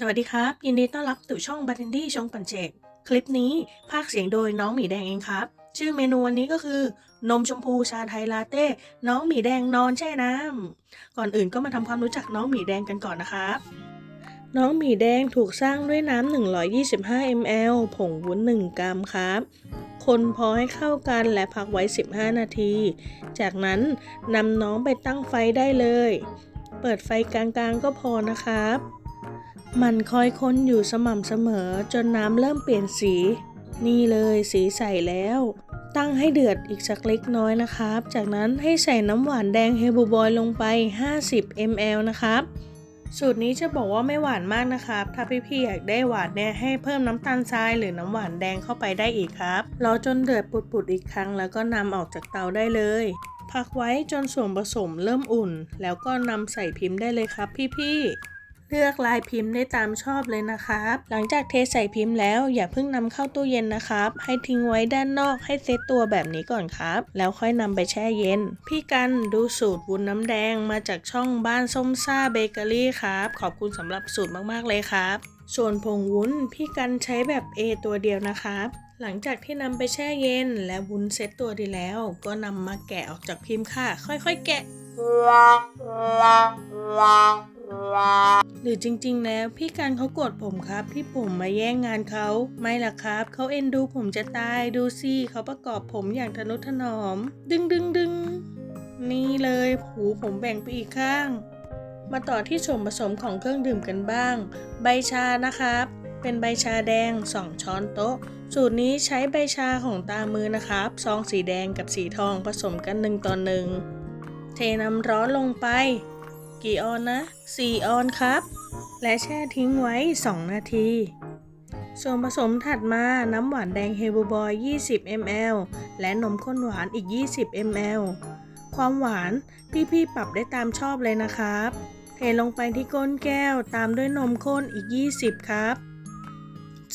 สวัสดีครับ ยินดีต้อนรับสู่ช่องบัตเทนดี้ชงปันเจกคลิปนี้ภาคเสียงโดยน้องหมีแดงเองครับ ชื่อเมนูวันนี้ก็คือ นมชมพูชาไทยลาเต้น้องหมีแดงนอนแช่น้ำก่อนอื่นก็มาทำความรู้จักน้องหมีแดงกันก่อนนะครับ น้องหมีแดงถูกสร้างด้วยน้ำ125 ml ผงวุ้น 1 กรัมครับคนพอให้เข้ากันและพักไว้ 15 นาที จากนั้นนำน้องไปตั้งไฟได้เลย เปิดไฟกลางๆก็พอนะครับ มันคอยค้นอยู่สม่ำเสมอจนน้ำเริ่มเปลี่ยนสี นี่เลยสีใสแล้ว ตั้งให้เดือดอีกสักเล็กน้อยนะครับ จากนั้นให้ใส่น้ำหวานแดงเฮบูบอยลงไป 50 ml นะครับ สูตรนี้จะบอกว่าไม่หวานมากนะครับ ถ้าพี่ๆอยากได้หวานเนี่ยให้เพิ่มน้ำตาลทรายหรือน้ำหวานแดงเข้าไปได้อีกครับ รอจนเดือดปุดๆอีกครั้งแล้วก็นำออกจากเตาได้เลยพักไว้จนส่วนผสมเริ่มอุ่น แล้วก็นำใส่พิมพ์ได้เลยครับพี่ๆ เลือกลายพิมพ์ได้ตามชอบเลยนะครับ หลังจากเทใส่พิมพ์แล้วอย่าเพิ่งนำเข้าตู้เย็นนะครับ ให้ทิ้งไว้ด้านนอกให้เซตตัวแบบนี้ก่อนครับ แล้วค่อยนำไปแช่เย็น พี่กันดูสูตรวุ้นน้ำแดงมาจากช่องบ้านส้มซ่าเบเกอรี่ครับ ขอบคุณสำหรับสูตรมากๆเลยครับ ส่วนผงวุ้นพี่กันใช้แบบ A ตัวเดียวนะครับหลังจากที่นำไปแช่เย็นและวุ้นเซตตัวดีแล้ว ก็นำมาแกะออกจากพิมพ์ค่ะ ค่อยๆแกะ หรือจริงๆ แล้วพี่การเขาโกรธผมครับ ที่ผมมาแย่งงานเขาไม่ล่ะครับเขาเอ็นดูผมจะตายดูสิเขาประกอบผมอย่างทนุถนอม ดึงดึงดึงนี่เลยหูผมแบ่งไปอีกข้าง มาต่อที่ส่วนผสมของเครื่องดื่มกันบ้าง ใบชานะครับ เป็นใบชาแดง 2 ช้อนโต๊ะ สูตรนี้ใช้ใบชาของตามือนะครับซองสีแดงกับสีทองผสมกัน1ต่อหนึ่งเทน้ำร้อนลงไป กี่ออนนะ 4 ออนครับ และแช่ทิ้งไว้ 2 นาที ส่วนผสมถัดมาน้ำหวานแดงเฮลบอย 20 ml และนมข้นหวานอีก 20 ml ความหวานพี่ๆปรับได้ตามชอบเลยนะครับ เทลงไปที่ก้นแก้วตามด้วยนมข้นอีก 20 ครับ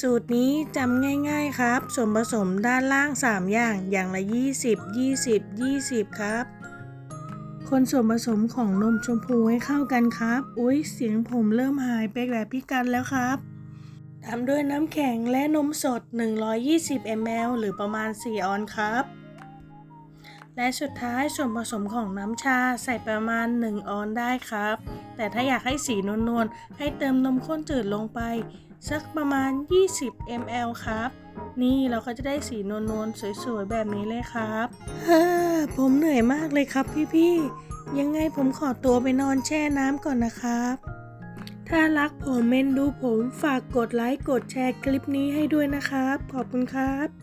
สูตรนี้จำง่ายๆครับ ส่วนผสมด้านล่าง 3 อย่างอย่างละ 20 20 20 ครับ คนส่วนผสมของนมชมพูให้เข้ากันครับ อุ๊ย เสียงผมเริ่มหายไปแบบพี่กันแล้วครับตามด้วยน้ำแข็งและนมสด 120 ml หรือประมาณ 4 ออนครับ และสุดท้ายส่วนผสมของน้ำชาใส่ประมาณ 1 ออนได้ครับ แต่ถ้าอยากให้สีนวลๆ ให้เติมนมข้นจืดลงไป สักประมาณ 20 ml ครับ นี่เราก็จะได้สีนวลๆ สวยๆ แบบนี้เลยครับ ผมเหนื่อยมากเลยครับพี่ๆ ยังไงผมขอตัวไปนอนแช่น้ำก่อนนะครับ ถ้ารักผมเมนดูผมฝากกดไลค์กดแชร์คลิปนี้ให้ด้วยนะครับ ขอบคุณครับ